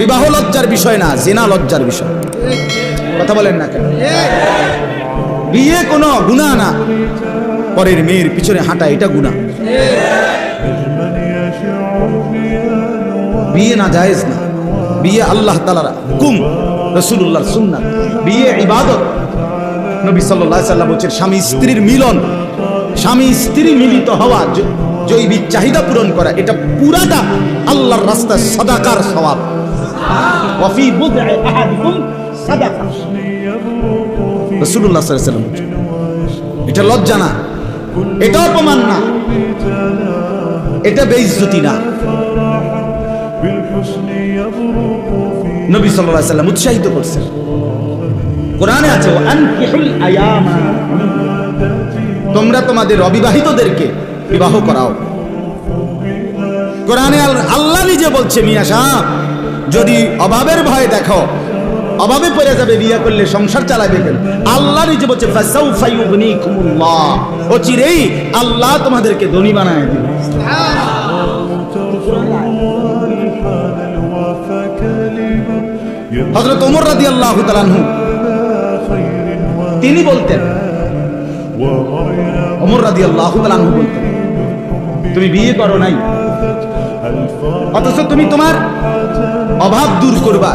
বিবাহ লজ্জার বিষয় না, জেনা লজ্জার বিষয়। কথা বলেন না কেন? বিয়ে কোনো গুণা না। পরের মেয়ের পিছনে হাঁটা এটা গুণা। বিয়ে না জায়েজ না। বিয়ে আল্লাহ তালার হুকুম রসুল্লাহর সুন্নাত। বিয়ে ইবাদত। নবী সাল্লাহ সাল্লাম বলছেন, স্বামী স্ত্রীর মিলন, স্বামী স্ত্রী মিলিত হওয়া জৈবিক চাহিদা পূরণ করা, এটা পুরাটা আল্লাহর রাস্তায় সদাকার সওয়াব। এটা লজ্জা না। এটা অপমান না। এটা বেইজ্জতি না। নবী সাল্লাল্লাহু আলাইহি সাল্লাম উৎসাহিত করছেন। কোরআনে আছে আনকিহুল আয়ামা। তোমরা তোমাদের অবিবাহিতদেরকে বিবাহ করাও। কোরআনে আল- আল্লাহ নিজে বলছে, মিয়া সাহেব, যদি অভাবের ভয় দেখো, অভাবে পড়ে যাবে, বিয়ে করলে সংসার চালাবে কেন? আল্লাহ নিজে বলছে ইউগনিকুমুল্লাহ। অচিরেই আল্লাহ তোমাদেরকে ধনী বানায় দিবে। হযরত ওমর রাদিয়াল্লাহু তাআলা আনহু, তিনি বলতেন, ওমর রাদিয়াল্লাহু তাআলা আনহু বলতেন, তুমি বিয়ে করো নাই? অথচ তুমি তোমার অভাব দূর করবা।